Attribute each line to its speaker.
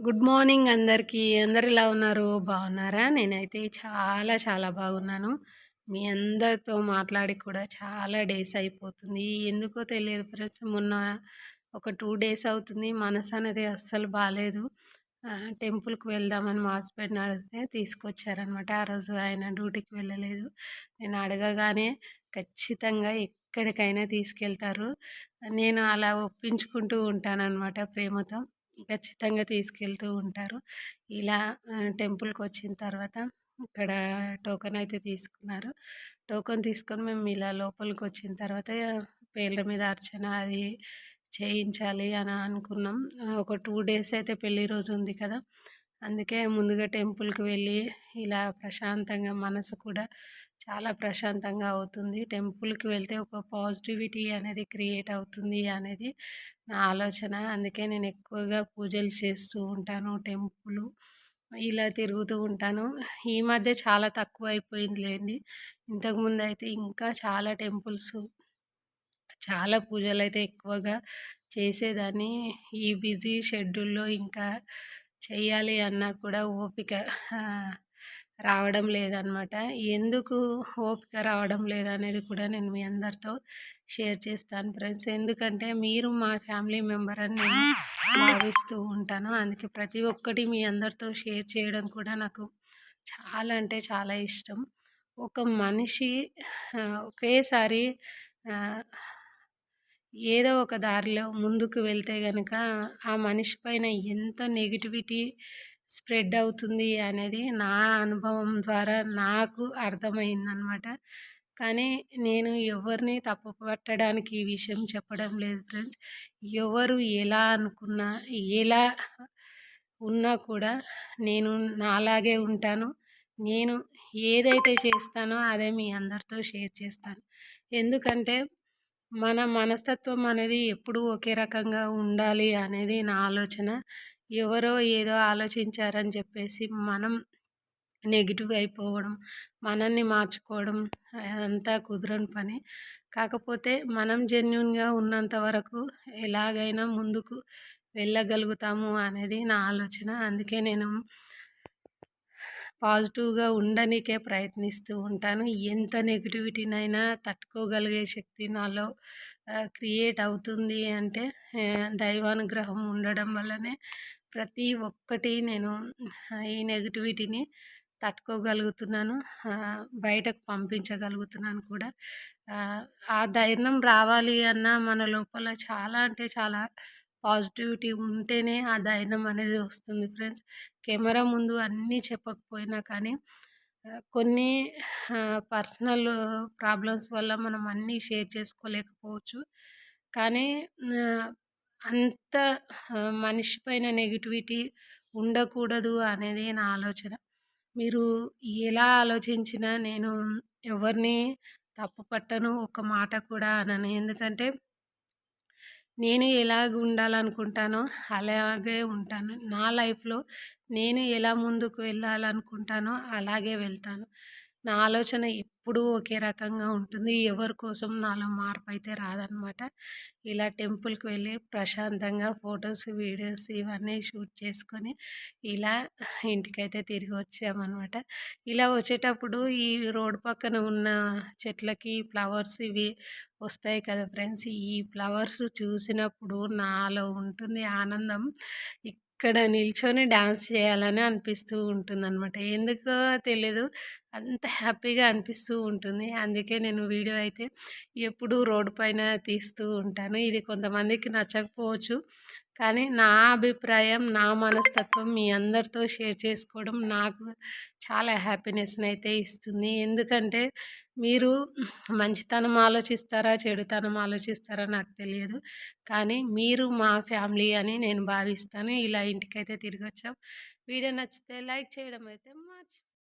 Speaker 1: Good morning అందరికీ. అందరు ఇలా ఉన్నారు? బాగున్నారా? నేనైతే చాలా చాలా బాగున్నాను. మీ అందరితో మాట్లాడి కూడా చాలా డేస్ అయిపోతుంది. ఎందుకో తెలియదు ఫ్రెండ్స్ మొన్న ఒక టూ డేస్ అవుతుంది. మనసు అనేది అస్సలు బాగాలేదు టెంపుల్కి వెళ్దామని మా హస్బెండ్ అడిగితే తీసుకొచ్చారనమాట ఆ రోజు ఆయన డ్యూటీకి వెళ్ళలేదు. నేను అడగగానే ఖచ్చితంగా ఎక్కడికైనా తీసుకెళ్తారు. నేను అలా ఒప్పించుకుంటూ ఉంటానన్నమాట ప్రేమతో. ఖచ్చితంగా తీసుకెళ్తూ ఉంటారు. ఇలా టెంపుల్కి వచ్చిన తర్వాత ఇక్కడ టోకెన్ అయితే తీసుకున్నారు. టోకెన్ తీసుకొని మేము ఇలా లోపలికి వచ్చిన తర్వాత పేర్ల మీద అర్చన అది చేయించాలి అని అనుకున్నాం. ఒక టూ డేస్ అయితే పెళ్ళి రోజు ఉంది కదా. అందుకే ముందుగా టెంపుల్కి వెళ్ళి ఇలా ప్రశాంతంగా మనసు కూడా చాలా ప్రశాంతంగా అవుతుంది. టెంపుల్కి వెళ్తే ఒక పాజిటివిటీ అనేది క్రియేట్ అవుతుంది అనేది నా ఆలోచన. అందుకే నేను ఎక్కువగా పూజలు చేస్తూ ఉంటాను టెంపుల్. ఇలా తిరుగుతూ ఉంటాను. ఈ మధ్య చాలా తక్కువ అయిపోయింది లేండి ఇంతకుముందు అయితే ఇంకా చాలా టెంపుల్స్ చాలా పూజలు అయితే ఎక్కువగా చేసేదాన్ని. ఈ బిజీ షెడ్యూల్లో ఇంకా చేయాలి అన్నా కూడా ఓపిక రావడం లేదనమాట. ఎందుకు ఓపిక రావడం లేదనేది కూడా నేను మీ అందరితో షేర్ చేస్తాను ఫ్రెండ్స్. ఎందుకంటే మీరు మా ఫ్యామిలీ మెంబర్ అని నేను భావిస్తూ ఉంటాను. అందుకే ప్రతి ఒక్కటి మీ అందరితో షేర్ చేయడం కూడా నాకు చాలా అంటే చాలా ఇష్టం. ఒక మనిషి ఒకేసారి ఏదో ఒక దారిలో ముందుకు వెళ్తే కనుక ఆ మనిషి పైన ఎంత నెగిటివిటీ స్ప్రెడ్ అవుతుంది అనేది నా అనుభవం ద్వారా నాకు అర్థమైందనమాట. కానీ నేను ఎవరిని తప్పు పట్టడానికి ఈ విషయం చెప్పడం లేదు ఫ్రెండ్స్. ఎవరు ఎలా అనుకున్నా ఎలా ఉన్నా కూడా నేను నాలాగే ఉంటాను. నేను ఏదైతే చేస్తానో అదే మీ అందరితో షేర్ చేస్తాను. ఎందుకంటే మన మనస్తత్వం అనేది ఎప్పుడూ ఒకే రకంగా ఉండాలి అనేది నా ఆలోచన. ఎవరో ఏదో ఆలోచించారని చెప్పేసి మనం నెగిటివ్ అయిపోవడం మనల్ని మార్చుకోవడం అదంతా కుదరని పని. కాకపోతే మనం జెన్యున్గా ఉన్నంత వరకు ఎలాగైనా ముందుకు వెళ్ళగలుగుతాము అనేది నా ఆలోచన. అందుకే నేను పాజిటివ్గా ఉండనికే ప్రయత్నిస్తూ ఉంటాను. ఎంత నెగిటివిటీనైనా తట్టుకోగలిగే శక్తి నాలో క్రియేట్ అవుతుంది అంటే దైవానుగ్రహం ఉండడం వల్లనే ప్రతి ఒక్కటి నేను ఈ నెగిటివిటీని తట్టుకోగలుగుతున్నాను. బయటకు పంపించగలుగుతున్నాను కూడా. ఆ ధైర్యం రావాలి అన్న మన లోపల చాలా అంటే చాలా పాజిటివిటీ ఉంటేనే ఆ ధైర్యం అనేది వస్తుంది ఫ్రెండ్స్. కెమెరా ముందు అన్నీ చెప్పకపోయినా కానీ కొన్ని పర్సనల్ ప్రాబ్లమ్స్ వల్ల మనం అన్నీ షేర్ చేసుకోలేకపోవచ్చు. కానీ అంత మనిషి పైన నెగిటివిటీ ఉండకూడదు అనేది నా ఆలోచన. మీరు ఎలా ఆలోచించినా నేను ఎవరిని తప్పు పట్టను ఒక మాట కూడా అనను. ఎందుకంటే నేను ఎలాగ ఉండాలనుకుంటానో అలాగే ఉంటాను. నా లైఫ్లో నేను ఎలా ముందుకు వెళ్ళాలనుకుంటానో అలాగే వెళ్తాను. నా ఆలోచన ఎప్పుడూ ఒకే రకంగా ఉంటుంది. ఎవరి కోసం నాలో మార్పు అయితే రాదనమాట. ఇలా టెంపుల్కి వెళ్ళి ప్రశాంతంగా ఫొటోస్ వీడియోస్ ఇవన్నీ షూట్ చేసుకొని ఇలా ఇంటికైతే తిరిగి వచ్చామన్నమాట ఇలా వచ్చేటప్పుడు ఈ రోడ్ పక్కన ఉన్న చెట్లకి ఫ్లవర్స్ ఇవి వస్తాయి కదా ఫ్రెండ్స్. ఈ ఫ్లవర్స్ చూసినప్పుడు నాలో ఉంటుంది ఆనందం. ఇక్కడ నిల్చొని డ్యాన్స్ చేయాలని అనిపిస్తూ ఉంటుంది అనమాట ఎందుకో తెలియదు అంత హ్యాపీగా అనిపిస్తూ ఉంటుంది. అందుకే నేను వీడియో అయితే ఎప్పుడూ రోడ్డు పైన తీస్తూ ఉంటాను. ఇది కొంతమందికి నచ్చకపోవచ్చు. కానీ నా అభిప్రాయం నా మనస్తత్వం మీ అందరితో షేర్ చేసుకోవడం నాకు చాలా హ్యాపీనెస్ని అయితే ఇస్తుంది. ఎందుకంటే మీరు మంచితనం ఆలోచిస్తారా చెడుతనం ఆలోచిస్తారా నాకు తెలియదు. కానీ మీరు మా ఫ్యామిలీ అని నేను భావిస్తాను. ఇలా ఇంటికైతే తిరిగి వచ్చాం వీడియో నచ్చితే లైక్ చేయడం అయితే మర్చి